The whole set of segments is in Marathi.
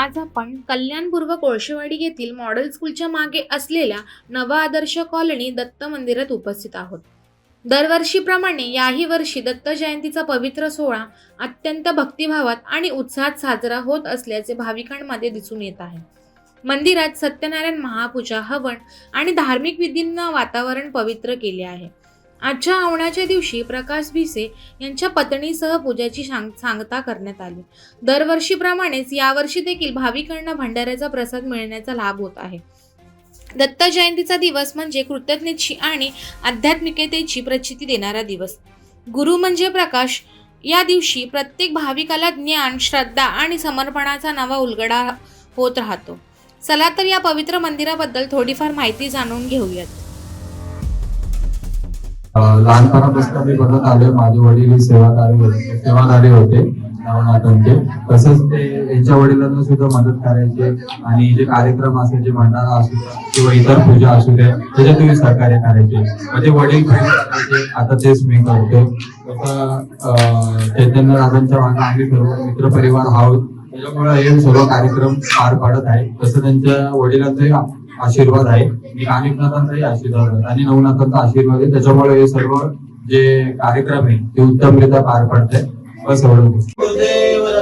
आज आपण कल्याणपूर्व कोळशेवाडी येथील मॉडेल स्कूलच्या मागे असलेल्या नवा आदर्श कॉलनी दत्त मंदिरात उपस्थित आहोत. दरवर्षीप्रमाणे याही वर्षी दत्त जयंतीचा पवित्र सोहळा अत्यंत भक्तिभावात आणि उत्साहात साजरा होत असल्याचे भाविकांमध्ये दिसून येत आहे. मंदिरात सत्यनारायण महापूजा हवन आणि धार्मिक विधींना वातावरण पवित्र केले आहे. आजच्या आवणाच्या दिवशी प्रकाश भिसे यांच्या पत्नीसह पूजाची सांग सांगता करण्यात आली. दरवर्षीप्रमाणेच यावर्षी देखील भाविकांना भंडाऱ्याचा प्रसाद मिळण्याचा लाभ होत आहे. दत्त जयंतीचा दिवस म्हणजे कृतज्ञतेची आणि आध्यात्मिकतेची प्रचिती देणारा दिवस. गुरु म्हणजे प्रकाश. या दिवशी प्रत्येक भाविकाला ज्ञान श्रद्धा आणि समर्पणाचा नवा उलगडा होत राहतो. चला तर या पवित्र मंदिराबद्दल थोडीफार माहिती जाणून घेऊयात. लहानपणापासून मी बघत आलोय. माझे वडील सेवाकारी सेवाकारी होते होते नवनाथांचे तसंच ते यांच्या वडिलांना सुद्धा मदत करायचे आणि जे कार्यक्रम असायचे भंडारा असू किंवा इतर पूजा असू द्या त्याच्यात सहकार्य करायचे. म्हणजे वडील आता तेच मी करतो. तसं चैतन्य राजांच्या मागे आम्ही सर्व मित्रपरिवार आहोत. त्याच्यामुळे हे सर्व कार्यक्रम पार पाडत आहे तसं त्यांच्या वडिलांचंही आशीर्वाद आहे. आणि कानिकनाथांचाही आशीर्वाद आहे. आणि नवनाथांचा आशीर्वाद आहे. त्याच्यामुळे हे सर्व जे कार्यक्रम आहे ते उत्तमरित्या पार पडत. बस एवढं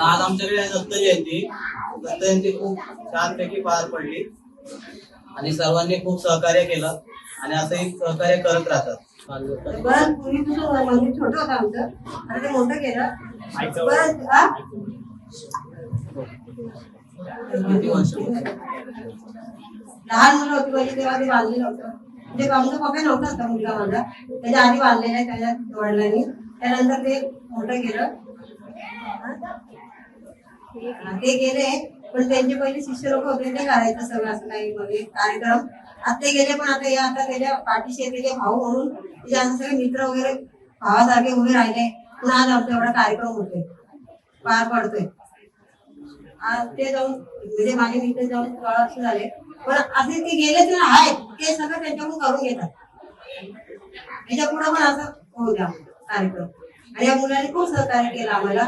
आज आमच्याकडे आहे दत्त जयंती. दत्त जयंती खूप छानपैकी पार पडली. आणि सर्वांनी खूप सहकार्य केलं. आणि असंही सहकार्य करत राहतात. बरं पूर्वी तुझं मंदिर छोटं होतं आमचं. आता ते मोठं केलं. हा? लहान मुलं होती म्हणजे तेव्हा ते बांधलेलं होतं. म्हणजे आमचं पप्पा नव्हता होता मुलगा माझा. त्याच्या आधी बांधलेलं आहे त्याच्या वडिलांनी. त्यानंतर ते मोठं केलं. ते गेले पण त्यांचे पहिले शिष्य लोक होते ते करायचं सगळं असं काही म्हणजे कार्यक्रम. आता ते गेले पण आता या आता त्याच्या पाठीशी त्याचे भाऊ म्हणून तिचे आमचे सगळे मित्र वगैरे भावासारखे उभे राहिले. पुन्हा आज आमचा एवढा कार्यक्रम होतोय. पार पडतोय. ते जाऊन म्हणजे माझे मित्र जाऊन सोळा वर्ष झाले. पण असे ते गेले तर आहेत ते सगळं त्यांच्याकडून करून घेतात. त्याच्या पुढे पण असं होऊ द्या कार्यक्रम. आणि या मुलांनी खूप सहकार्य केलं आम्हाला.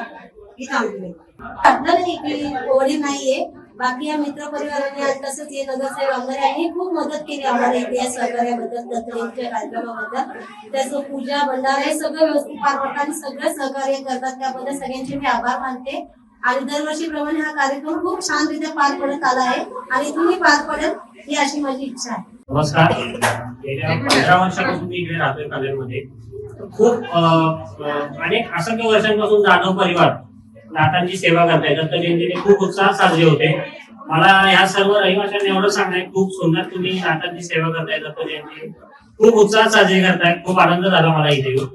की सांगते. नाही की नाहीये. बाकी या मित्र परिवाराने तसंच हे नगरसेवक आमदार यांनी खूप मदत केली आम्हाला इथे या सहकार्याबद्दल दत्तजयंतीच्या कार्यक्रमाबद्दल. त्याचं पूजा भंडारा हे सगळं व्यवस्थित पार पडतात आणि सगळं सहकार्य करतात. त्याबद्दल सगळ्यांचे मी आभार मानते. आणि दरवर्षीप्रमाणे हा कार्यक्रम खूप छानरित्या पार पडत आला आहे. आणि तुम्ही पार पडत ही अशी माझी इच्छा आहे. नमस्कार. गेल्या पंधरा वर्षापासून मी इकडे राहतोय कल्याणमध्ये खूप अनेक असंख्य वर्षांपासून जाधव परिवार नातांची सेवा करताय. दत्त जयंतीने खूप उत्साहात साजरे होते. मला या सर्व रहिवाशांना एवढं सांगणं खूप सुंदर तुम्ही नातांची सेवा करताय दत्त जयंती. खूप उत्साहात साजरी करताय. खूप आनंद झाला मला इथे येऊन.